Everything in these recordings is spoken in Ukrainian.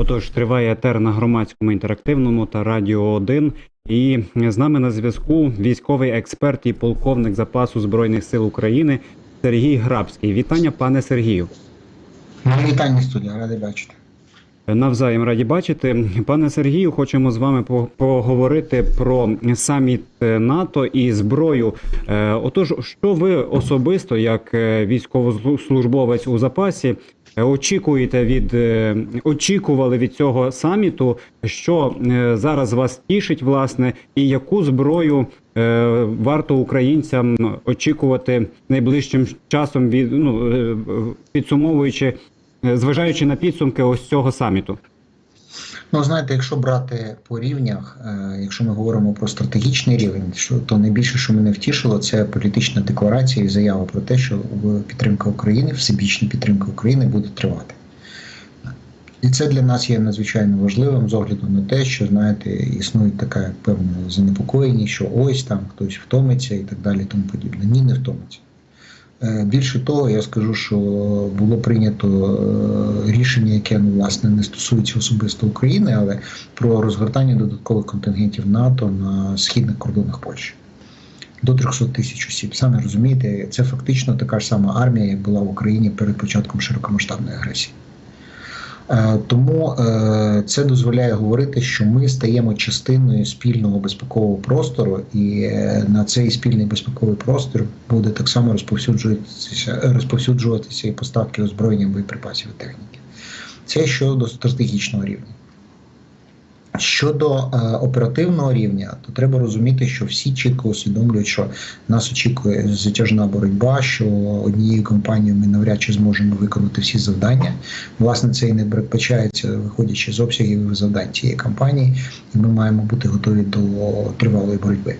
Отож, триває етер на громадському інтерактивному та радіо 1. І з нами на зв'язку військовий експерт і полковник запасу збройних сил України Сергій Грабський. Вітання, пане Сергію. Вітання студія, радий бачити. Навзаєм раді бачити. Пане Сергію, хочемо з вами по- поговорити про саміт е, НАТО і зброю. Е, Отож, що ви особисто, як е, військовослужбовець у запасі, очікуєте від очікували від цього саміту? Що зараз вас тішить, власне, і яку зброю варто українцям очікувати найближчим часом від ну підсумовуючи зважаючи на підсумки ось цього саміту. Ну, знаєте, якщо брати по рівнях, е, якщо ми говоримо про стратегічний рівень, то найбільше, що мене втішило, це політична декларація і заява про те, що підтримка України, всебічна підтримка України буде тривати. І це для нас є надзвичайно важливим з огляду на те, що знаєте, існує така певна занепокоєність, що ось там хтось втомиться і так далі, тому подібне. Ні, не втомиться. Е, Більше того, я скажу, що було прийнято е, рішення, яке ну, власне не стосується особисто України, але про розгортання додаткових контингентів НАТО на східних кордонах Польщі. До 300 тисяч осіб. Самі розумієте, це фактично така ж сама армія, як була в Україні перед початком широкомасштабної агресії. Е, Тому е, це дозволяє говорити, що ми стаємо частиною спільного безпекового простору, і е, на цей спільний безпековий простір буде так само розповсюджуватися, розповсюджуватися і поставки озброєння боєприпасів і техніки. Це щодо стратегічного рівня. Щодо е, оперативного рівня, то треба розуміти, що всі чітко усвідомлюють, що нас очікує затяжна боротьба, що однією компанією ми навряд чи зможемо виконати всі завдання. Власне, це і не передбачається, виходячи з обсягів завдань цієї кампанії, і ми маємо бути готові до тривалої боротьби.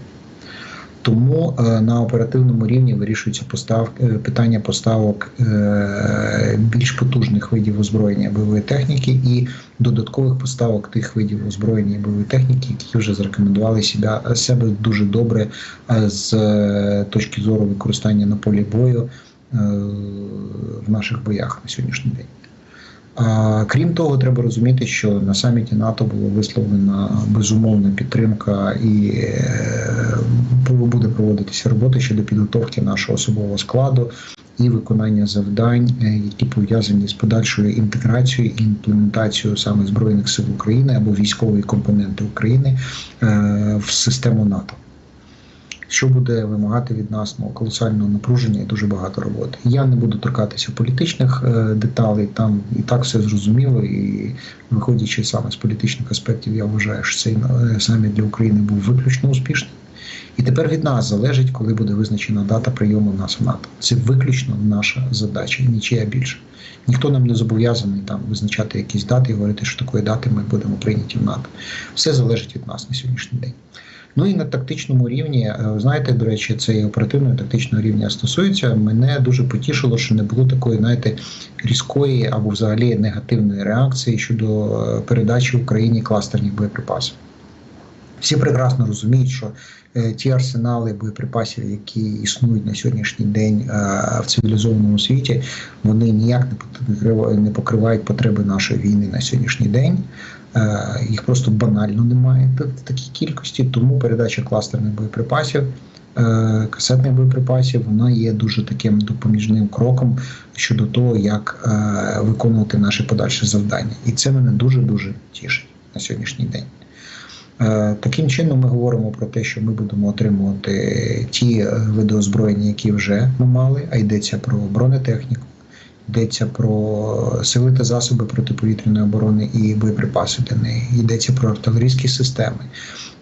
Тому е, на оперативному рівні вирішується постав, е, питання поставок е, більш потужних видів озброєння бойової техніки і додаткових поставок тих видів озброєння бойової техніки, які вже зарекомендували себе, себе дуже добре з точки зору використання на полі бою в наших боях на сьогоднішній день. Крім того, треба розуміти, що на саміті НАТО була висловлена безумовна підтримка і е, буде проводитися робота щодо підготовки нашого особового складу і виконання завдань, е, які пов'язані з подальшою інтеграцією і імплементацією саме збройних сил України або військової компоненти України е, в систему НАТО. Що буде вимагати від нас ну, колосального напруження і дуже багато роботи. Я не буду торкатися політичних е, деталей, там і так все зрозуміло, і виходячи саме з політичних аспектів, я вважаю, що цей е, саміт для України був виключно успішним. І тепер від нас залежить, коли буде визначена дата прийому нас в НАТО. Це виключно наша задача, нічия більше. Ніхто нам не зобов'язаний там визначати якісь дати і говорити, що такої дати ми будемо прийняті в НАТО. Все залежить від нас на сьогоднішній день. Ну і на тактичному рівні, е, знаєте, до речі, це і оперативного тактичного рівня стосується. Мене дуже потішило, що не було такої, знаєте, різкої або взагалі негативної реакції щодо е, передачі Україні кластерних боєприпасів. Всі прекрасно розуміють, що е, ті арсенали боєприпасів, які існують на сьогоднішній день е, в цивілізованому світі, вони ніяк не покривають, потреби нашої війни на сьогоднішній день. Е, Їх просто банально немає в такій кількості, тому передача кластерних боєприпасів. е, Касетних боєприпасів вона є дуже таким допоміжним кроком щодо того, як е, виконувати наші подальші завдання, і це мене дуже дуже тішить на сьогоднішній день. Е, Таким чином, ми говоримо про те, що ми будемо отримувати ті е, види озброєння, які вже ми мали, а йдеться про бронетехніку, йдеться про сили та засоби протиповітряної оборони і боєприпаси для неї, йдеться про артилерійські системи,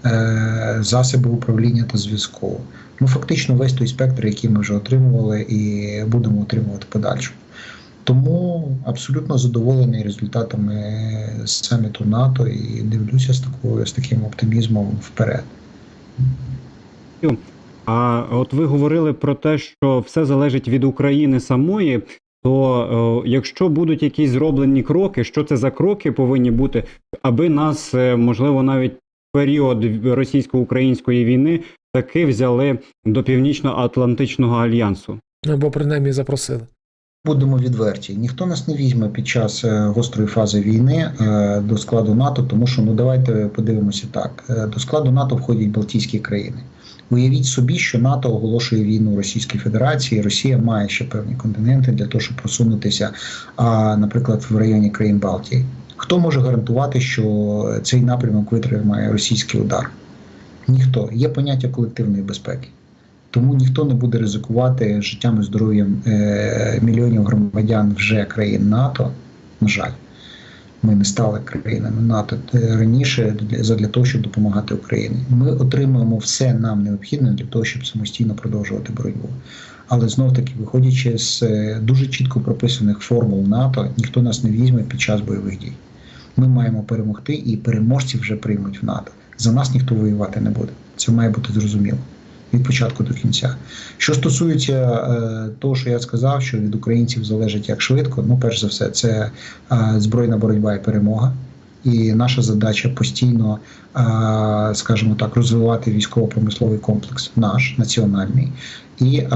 е, засоби управління та зв'язку. Ну, фактично, весь той спектр, який ми вже отримували, і будемо отримувати подальше. Тому абсолютно задоволений результатами саміту НАТО і дивлюся з такою з таким оптимізмом вперед. А от ви говорили про те, що все залежить від України самої. То е, якщо будуть якісь зроблені кроки, що це за кроки повинні бути, аби нас е, можливо навіть період російсько-української війни таки взяли до північно-атлантичного альянсу? Ну, або принаймні запросили. Будемо відверті, ніхто нас не візьме під час е, гострої фази війни е, до складу НАТО, тому що ну давайте подивимося так: Е, до складу НАТО входять Балтійські країни. Уявіть собі, що НАТО оголошує війну Російській Федерації. Росія має ще певні континенти для того, щоб просунутися, а, наприклад, в районі країн Балтії. Хто може гарантувати, що цей напрямок витримає російський удар? Ніхто. Є поняття колективної безпеки. Тому ніхто не буде ризикувати життям і здоров'ям е, мільйонів громадян вже країн НАТО. На жаль, ми не стали країнами НАТО е, раніше для, того, щоб допомагати Україні. Ми отримуємо все нам необхідне для того, щоб самостійно продовжувати боротьбу. Але знов таки, виходячи з е, дуже чітко прописаних формул НАТО, ніхто нас не візьме під час бойових дій. Ми маємо перемогти, і переможці вже приймуть в НАТО. За нас ніхто воювати не буде. Це має бути зрозуміло від початку до кінця. Що стосується е, того, що я сказав, що від українців залежить як швидко, ну перш за все, це е, збройна боротьба і перемога. І наша задача постійно, е, скажімо так, розвивати військово-промисловий комплекс, наш національний, і е,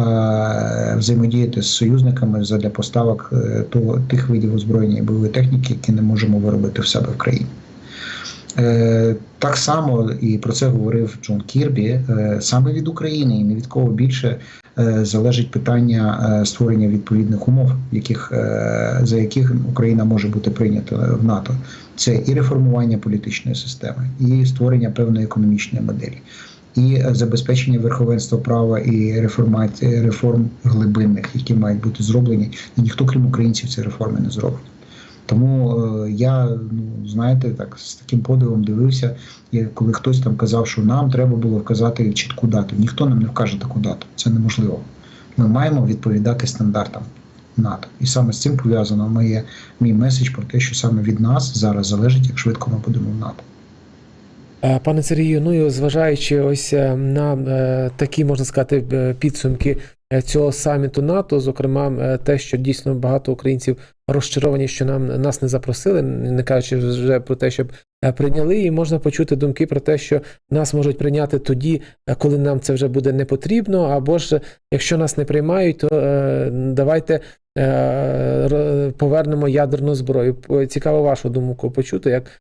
взаємодіяти з союзниками для поставок е, того тих видів озброєння і бойової техніки, які не можемо виробити в себе в країні. Е, Так само і про це говорив Джон Кірбі. е, Саме від України і не від кого більше е, залежить питання створення відповідних умов, яких за яких Україна може бути прийнята в НАТО. Це і реформування політичної системи, і створення певної економічної моделі, і забезпечення верховенства права і реформації реформ глибинних, які мають бути зроблені, і ніхто крім українців ці реформи не зробить. Тому е, я, ну знаєте, так з таким подивом дивився, коли хтось там казав, що нам треба було вказати чітку дату. Ніхто нам не вкаже таку дату. Це неможливо. Ми маємо відповідати стандартам НАТО. І саме з цим пов'язано моє мій меседж про те, що саме від нас зараз залежить, як швидко ми будемо в НАТО. Е, Пане Сергію, ну і зважаючи ось е, на такі, можна сказати, підсумки цього саміту НАТО, зокрема, те, що дійсно багато українців розчаровані, що нам нас не запросили, не кажучи вже про те, щоб е, прийняли, і можна почути думки про те, що нас можуть прийняти тоді, е, коли нам це вже буде не потрібно, або ж якщо нас не приймають, то е, давайте. Повернемо ядерну зброю. Цікаво вашу думку почути, як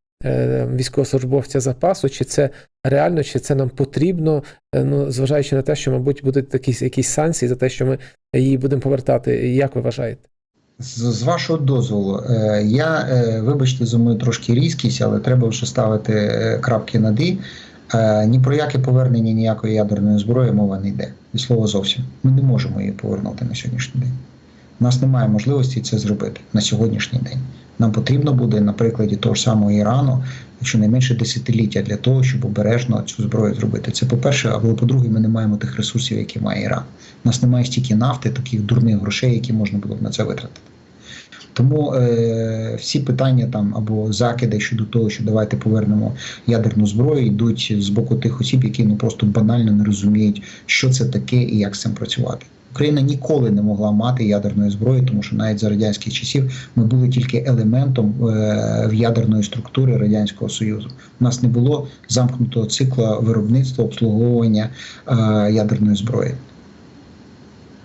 військовослужбовця запасу, чи це реально, чи це нам потрібно, ну, зважаючи на те, що, мабуть, будуть якісь, якісь санкції за те, що ми її будемо повертати. Як ви вважаєте? З, вашого дозволу, е, я е, вибачте за мою трошки різкість, але треба вже ставити е, крапки над «і». Ні про яке повернення ніякої ядерної зброї мова не йде. Від слова зовсім. Ми не можемо її повернути на сьогоднішній день. У нас немає можливості це зробити на сьогоднішній день. Нам потрібно буде, на прикладі того ж самого Ірану, щонайменше десятиліття для того, щоб обережно цю зброю зробити. Це по-перше, або по-друге, ми не маємо тих ресурсів, які має Іран. У нас немає стільки нафти, таких дурних грошей, які можна було б на це витратити. Тому е, всі питання там або закиди щодо того, що давайте повернемо ядерну зброю, йдуть з боку тих осіб, які ну просто банально не розуміють, що це таке і як з цим працювати. Україна ніколи не могла мати ядерної зброї, тому що навіть за радянських часів ми були тільки елементом е, в ядерної структури радянського союзу. У нас не було замкнутого цикла виробництва обслуговування е, ядерної зброї.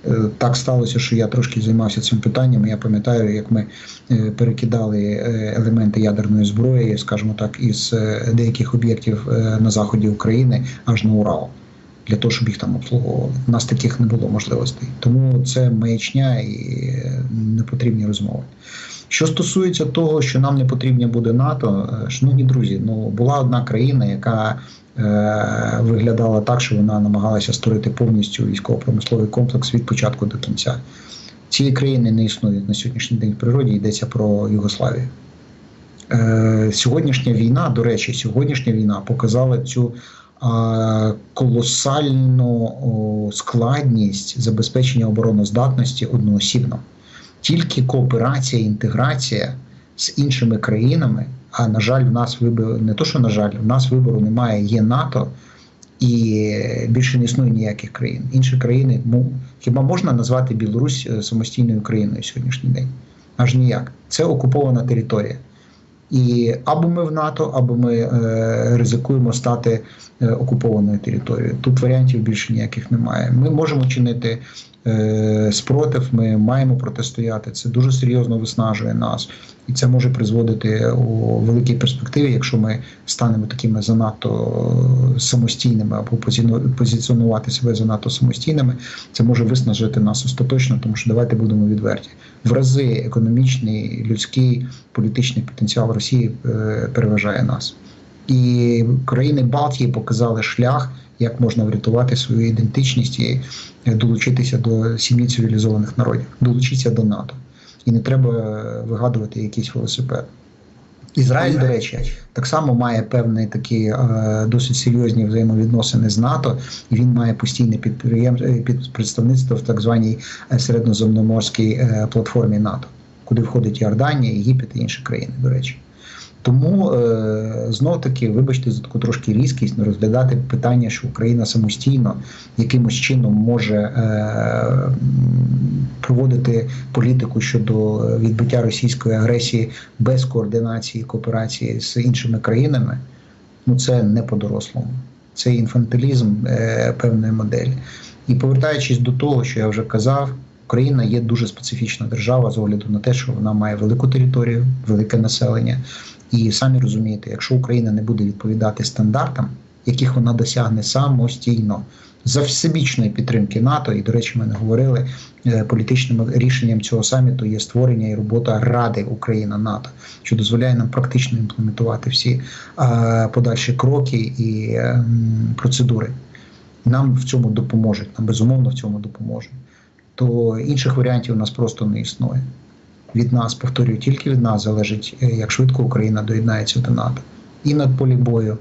Е, Так сталося, що я трошки займався цим питанням. Я пам'ятаю, як ми перекидали елементи ядерної зброї, скажімо так, із деяких об'єктів на заході України аж на Урал, для того, щоб їх там обслуговували. У нас таких не було можливостей. Тому це маячня і непотрібні розмови. Що стосується того, що нам не потрібно буде НАТО, е, шановні друзі, ну була одна країна, яка е, виглядала так, що вона намагалася створити повністю військово-промисловий комплекс від початку до кінця. Цієї країни не існує на сьогоднішній день в природі, йдеться про Югославію. Е, сьогоднішня війна, до речі, сьогоднішня війна показала цю колосальну складність забезпечення обороноздатності одноосібно. Тільки кооперація, інтеграція з іншими країнами. А на жаль, в нас вибору не то, що на жаль, в нас вибору немає. Є НАТО і більше не існує ніяких країн. Інші країни, ну хіба можна назвати Білорусь е, самостійною країною сьогоднішній день? Аж ніяк. Це окупована територія. І або ми в НАТО, або ми е, ризикуємо стати е, окупованою територією. Тут варіантів більше ніяких немає. Ми можемо чинити спротив. Ми маємо протистояти. Це дуже серйозно виснажує нас, і це може призводити у великій перспективі, якщо ми станемо такими занадто самостійними або позиціонувати себе занадто самостійними. Це може виснажити нас остаточно, тому що давайте будемо відверті. В рази економічний, людський, політичний потенціал Росії е, переважає нас. І країни Балтії показали шлях, як можна врятувати свою ідентичність і е, долучитися до сім'ї цивілізованих народів, долучитися до НАТО. І не треба е, вигадувати якийсь велосипед. Ізраїль, до речі, так само має певні такі е, досить серйозні взаємовідносини з НАТО, і він має постійне підприємство під представництво в так званій е, середньоземноморській е, платформі НАТО, куди входить Йорданія, Єгипет і інші країни, до речі. Тому е, знов таки, вибачте за таку трошки різкість, але розглядати питання, що Україна самостійно якимось чином може е, проводити політику щодо відбиття російської агресії без координації кооперації з іншими країнами. Ну це не по-дорослому. Це інфантилізм е, певної моделі. І повертаючись до того, що я вже казав, Україна є дуже специфічна держава з огляду на те, що вона має велику територію, велике населення. І самі розумієте, якщо Україна не буде відповідати стандартам, яких вона досягне самостійно за всебічної підтримки НАТО, і до речі, ми не говорили е, політичним рішенням цього саміту є створення і робота Ради Україна НАТО, що дозволяє нам практично імплементувати всі е, подальші кроки і е, процедури. Нам в цьому допоможуть, нам безумовно в цьому допоможуть. То інших варіантів у нас просто не існує від нас, повторюю, тільки від нас залежить, е, як швидко Україна доєднається до НАТО. І на полі бою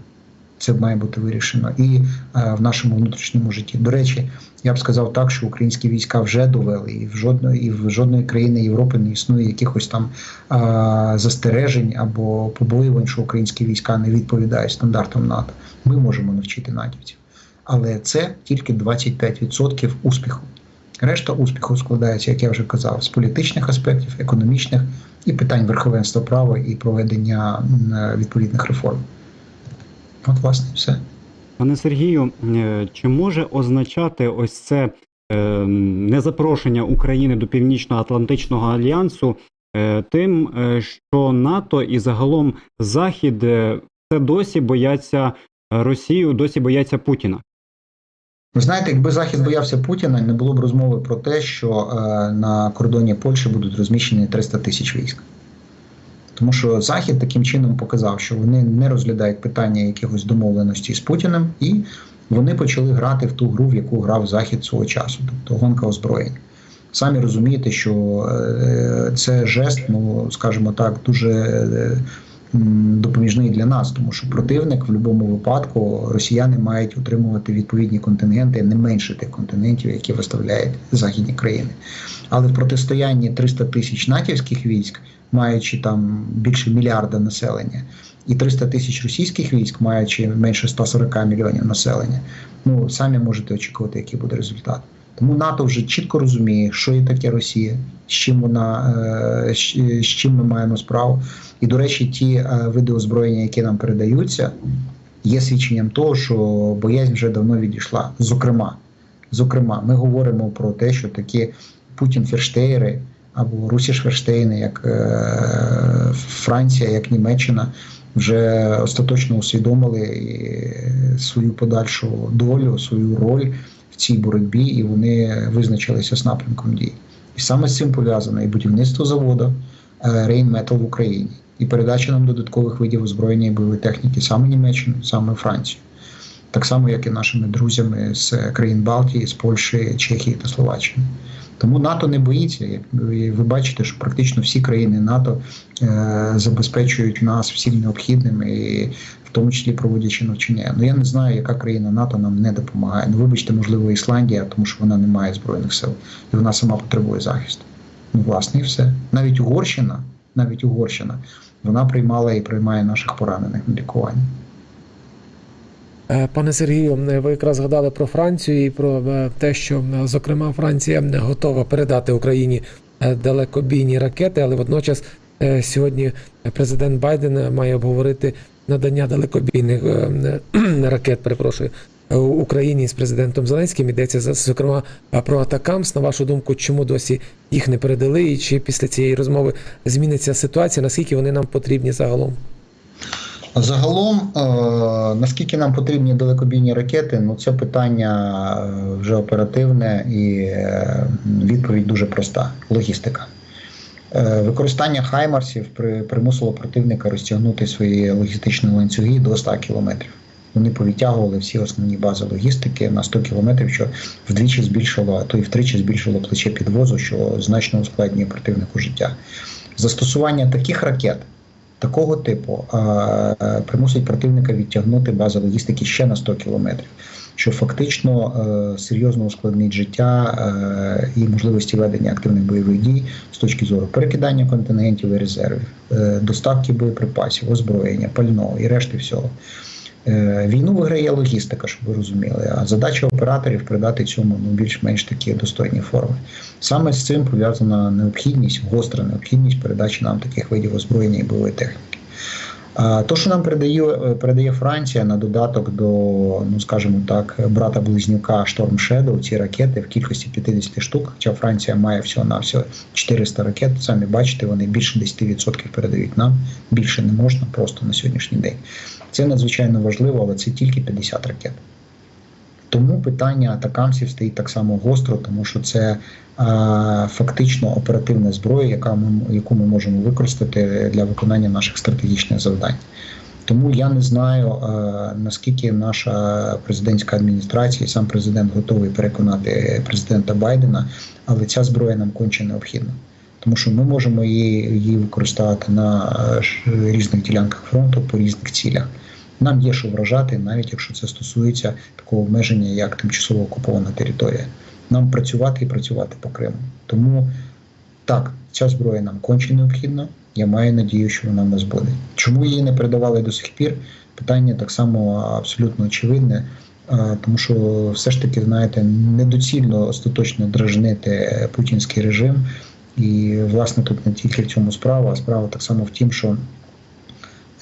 це має бути вирішено, і е, в нашому внутрішньому житті. До речі, я б сказав так, що українські війська вже довели, і в жодної, і в жодної країни Європи не існує якихось там е, застережень або побоювань, що українські війська не відповідають стандартам НАТО. Ми можемо навчити натівців. Але це тільки 25% успіху. Решта успіху складається, як я вже казав, з політичних аспектів, економічних і питань верховенства права і проведення е, відповідних реформ. От, власне, все. Пане Сергію, е, чи може означати ось це е, незапрошення України до Північно-Атлантичного альянсу е, тим, що НАТО і загалом Захід е, все досі бояться Росію, досі бояться Путіна? Ви знаєте, якби Захід боявся Путіна, не було б розмови про те, що е, на кордоні Польщі будуть розміщені 300 тисяч військ. Тому що Захід таким чином показав, що вони не розглядають питання якихось домовленості з Путіним, і вони почали грати в ту гру, в яку грав Захід свого часу, тобто гонка озброєнь. Самі розумієте, що е, це жест, ну скажімо так, дуже е, допоміжний для нас, тому що противник в будь-якому випадку росіяни мають утримувати відповідні контингенти, не менше тих континентів, які виставляють західні країни. Але в протистоянні 300 тисяч натівських військ, маючи там більше мільярда населення, і 300 тисяч російських військ, маючи менше 140 мільйонів населення, ну самі можете очікувати, який буде результат. Тому НАТО вже чітко розуміє, що є таке Росія, з чим вона е, з чим ми маємо справу. І, до речі, ті е, види озброєння, які нам передаються, є свідченням того, що боязнь вже давно відійшла. Зокрема, зокрема, ми говоримо про те, що такі Путін Ферштейри або Русі Шверштейни, як е, Франція, як Німеччина, вже остаточно усвідомили свою подальшу долю, свою роль цій боротьбі, і вони визначилися з напрямком дій. І саме з цим пов'язане і будівництво заводу Рейнметал в Україні, і передача нам додаткових видів озброєння і бойової техніки саме Німеччину, саме Францію. Так само, як і нашими друзями з країн Балтії, з Польщі, Чехії та Словаччини. Тому НАТО не боїться. Як ви бачите, що практично всі країни НАТО е, забезпечують нас всім необхідним, і в тому числі проводячи навчання. Ну я не знаю, яка країна НАТО нам не допомагає. Ну, вибачте, можливо, Ісландія, тому що вона не має збройних сил, і вона сама потребує захисту. Ну, власне, і все. Навіть Угорщина, навіть Угорщина, вона приймала і приймає наших поранених на лікування. Е, Пане Сергію, ви якраз згадали про Францію і про е, те, що, зокрема, Франція готова передати Україні е, далекобійні ракети, але водночас сьогодні президент Байден має обговорити надання далекобійних ракет, перепрошую, Україні з президентом Зеленським йдеться зокрема про Атакамс. На вашу думку, чому досі їх не передали, і чи після цієї розмови зміниться ситуація? Наскільки вони нам потрібні загалом? Загалом, е, наскільки нам потрібні далекобійні ракети, ну це питання е, вже оперативне і е, відповідь дуже проста: логістика. Використання хаймарсів при, примусило противника розтягнути свої логістичні ланцюги до 100 кілометрів. Вони повідтягували всі основні бази логістики на 100 кілометрів, що вдвічі збільшило, а то й втричі збільшило плече підвозу, що значно ускладнює противнику життя. Застосування таких ракет такого типу е, примусить противника відтягнути бази логістики ще на 100 кілометрів, що фактично е, серйозно ускладнить життя е, і можливості ведення активних бойових дій з точки зору перекидання контингентів і резервів, доставки боєприпасів, озброєння, пального і решти всього. Е, Війну виграє логістика, щоб ви розуміли. А задача операторів придати цьому ну, більш-менш такі достойні форми. Саме з цим пов'язана необхідність, гостра необхідність передачі нам таких видів озброєння і бойової техніки. То, що нам передає, передає Франція на додаток до, ну скажімо так, брата близнюка Storm Shadow, ці ракети в кількості 50 штук, хоча Франція має всього на всього 400 ракет. Самі бачите, вони більше 10% передають нам. Більше не можна просто на сьогоднішній день. Це надзвичайно важливо, але це тільки 50 ракет. Тому питання атакамсів стоїть так само гостро, тому що це а, фактично оперативна зброя, яка ми, яку ми можемо використати для виконання наших стратегічних завдань. Тому я не знаю, а, наскільки наша президентська адміністрація і сам президент готовий переконати президента Байдена, але ця зброя нам конче необхідна. Тому що ми можемо її, її використовувати на е, різних ділянках фронту по різних цілях. Нам є що вражати, навіть якщо це стосується такого обмеження, як тимчасово окупована територія. Нам працювати і працювати по Криму. Тому так, ця зброя нам конче необхідна. Я маю надію, що вона в нас буде. Чому її не передавали до сих пір? Питання так само абсолютно очевидне. Тому що все ж таки, знаєте, недоцільно остаточно дражнити путінський режим. І, власне, тут не тільки в цьому справа, а справа так само в тім, що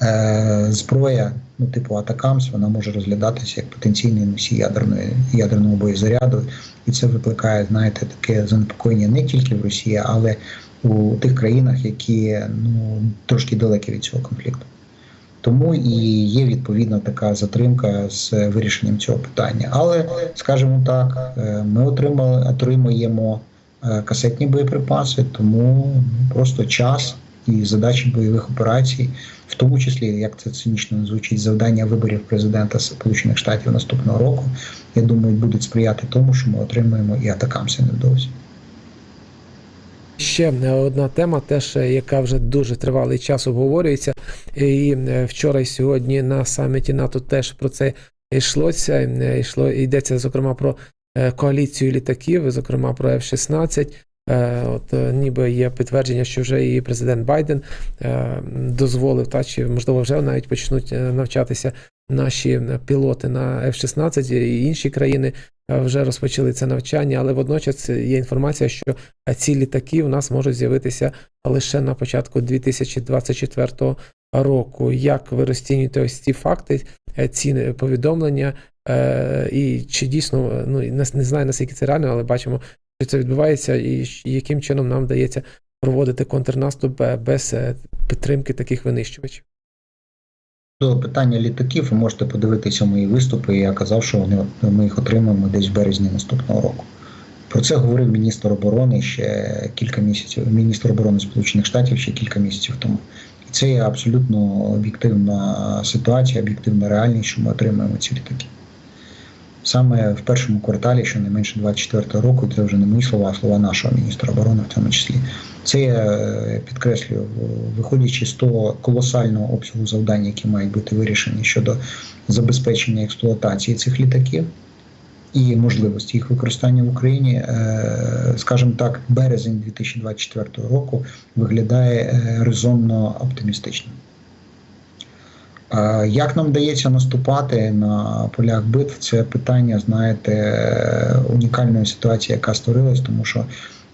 е, зброя, ну, типу Атакамс, вона може розглядатися як потенційний носій ядерної, ядерного боєзаряду. І це викликає, знаєте, таке занепокоєння не тільки в Росії, але у тих країнах, які ну, трошки далекі від цього конфлікту. Тому і є відповідна така затримка з вирішенням цього питання. Але, скажімо так, е, ми отримали, отримуємо е, касетні боєприпаси, тому ну, просто час і задачі бойових операцій, в тому числі, як це цинічно звучить, завдання виборів президента Сполучених Штатів наступного року, я думаю, будуть сприяти тому, що ми отримаємо і атакамси невдовзі. Ще одна тема, теж е, яка вже дуже тривалий час обговорюється, і е, вчора і сьогодні на саміті НАТО теж про це йшлося. Е, Йшло йдеться зокрема про е, коаліцію літаків, зокрема про F-16. Е, От е, ніби є підтвердження, що вже і президент Байден е, дозволив, та чи можливо вже навіть почнуть навчатися наші пілоти на F-16 і інші країни вже розпочали це навчання, але водночас є інформація, що ці літаки у нас можуть з'явитися лише на початку 2024 року. Як ви розцінюєте ось ці факти, ці повідомлення, і чи дійсно ну не знаю наскільки це реально, але бачимо, що це відбувається, і яким чином нам вдається проводити контрнаступ е, без е, підтримки таких винищувачів. До питання літаків ви можете подивитися мої виступи. Я казав, що вони ми їх отримаємо десь в березні наступного року. Про це говорив міністр оборони ще кілька місяців. Міністр оборони Сполучених Штатів ще кілька місяців тому. І це є абсолютно об'єктивна ситуація, об'єктивна реальність, що ми отримаємо ці літаки. Саме в першому кварталі, що не менше 24 року, це вже не мої слова, а слова нашого міністра оборони в тому числі. Це я е, підкреслюю, виходячи з того колосального обсягу завдань, які мають бути вирішені щодо забезпечення експлуатації цих літаків і можливості їх використання в Україні, е, скажімо так, березень 2024 року виглядає е, резонно оптимістично. Е, Як нам вдається наступати на полях битв, це питання, знаєте, унікальної ситуації, яка створилась, тому що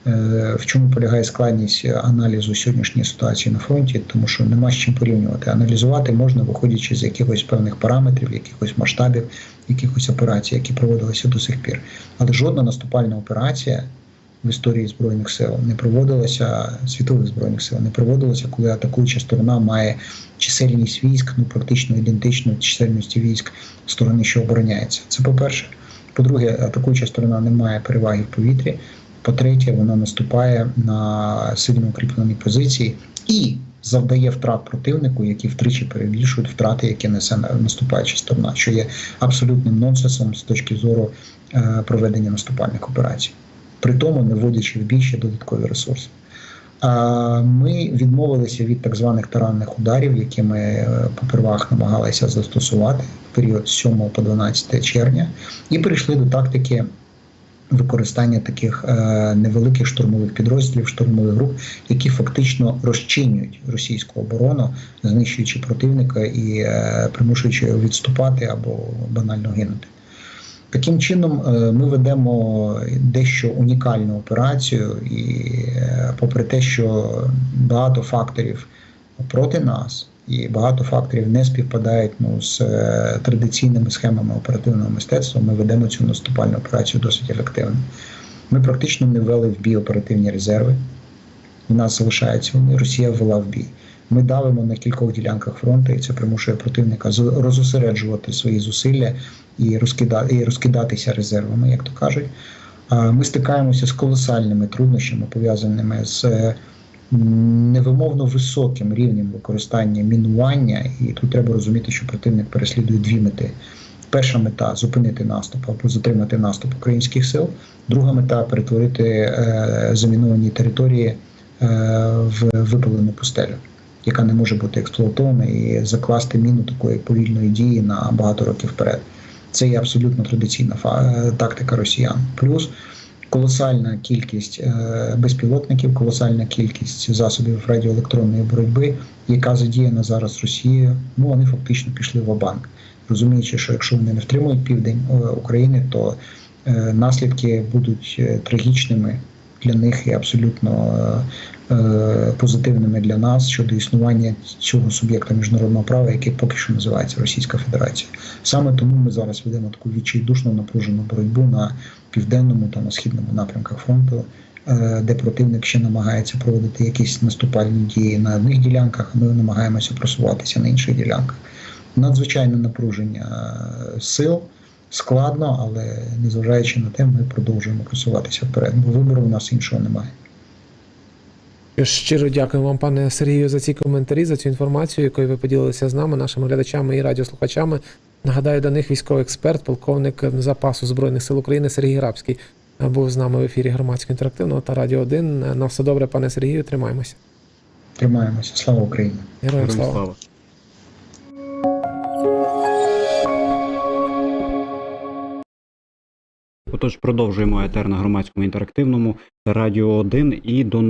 Е, В чому полягає складність аналізу сьогоднішньої ситуації на фронті, тому що нема з чим порівнювати. Аналізувати можна, виходячи з якихось певних параметрів, якихось масштабів, якихось операцій, які проводилися до сих пір. Але жодна наступальна операція в історії збройних сил не проводилася світових збройних сил, не проводилася, коли атакуюча сторона має чисельність військ, ну практично ідентичну чисельності військ сторони, що обороняється. Це по-перше. По-друге, атакуюча сторона не має переваги в повітрі. По-третє, вона наступає на сильно укріпленій позиції і завдає втрат противнику, які втричі перебільшують втрати, які несе наступаюча сторона, що є абсолютним нонсенсом з точки зору е, проведення наступальних операцій, при тому не вводячи в бій додаткові ресурси. Ми відмовилися від так званих таранних ударів, які ми е, попервах намагалися застосувати в період з 7 по 12 червня, і перейшли до тактики використання таких е, невеликих штурмових підрозділів, штурмових груп, які фактично розчинюють російську оборону, знищуючи противника і е, примушуючи його відступати або банально гинути. Таким чином, е, ми ведемо дещо унікальну операцію, і е, попри те, що багато факторів проти нас, і багато факторів не співпадають ну, з е, традиційними схемами оперативного мистецтва, ми ведемо цю наступальну операцію досить ефективно. Ми практично не ввели в бій оперативні резерви. У нас залишаються вони, Росія ввела в бій. Ми давимо на кількох ділянках фронту, і це примушує противника розосереджувати свої зусилля і, розкида, і розкидатися резервами, як то кажуть. Ми стикаємося з колосальними труднощами, пов'язаними з е, невимовно високим рівнем використання мінування, і тут треба розуміти, що противник переслідує дві мети. Перша мета зупинити наступ або затримати наступ українських сил. Друга мета перетворити е, заміновані території е, в випалену пустелю, яка не може бути експлуатована і закласти міну такої повільної дії на багато років вперед. Це є абсолютно традиційна е, тактика росіян. Плюс колосальна кількість е, безпілотників, колосальна кількість засобів радіоелектронної боротьби, яка задіяна зараз Росією. Ну вони фактично пішли в банк розуміючи, що якщо вони не втримують південь е, України, то наслідки будуть трагічними для них і абсолютно позитивними для нас щодо існування цього суб'єкта міжнародного права, який поки що називається Російська Федерація. Саме тому ми зараз ведемо таку відчайдушну напружену боротьбу на південному та на східному напрямках фронту. е, Де противник ще намагається проводити якісь наступальні дії на одних ділянках, а ми намагаємося просуватися на інших ділянках надзвичайне напруження е, сил. Складно, але незважаючи на те, ми продовжуємо просуватися вперед, бо вибору у нас іншого немає. Щиро дякую вам, пане Сергію, за ці коментарі, за цю інформацію, якою ви поділилися з нами, нашими глядачами і радіослухачами. Нагадаю, до них військовий експерт, полковник запасу Збройних сил України Сергій Грабський був з нами в ефірі громадського інтерактивного та Радіо 1. На все добре, пане Сергію, тримаємося. Тримаємося. Слава Україні! Героям Героям слава. слава. Отож, продовжуємо етер на громадському інтерактивному Радіо 1 і до новин.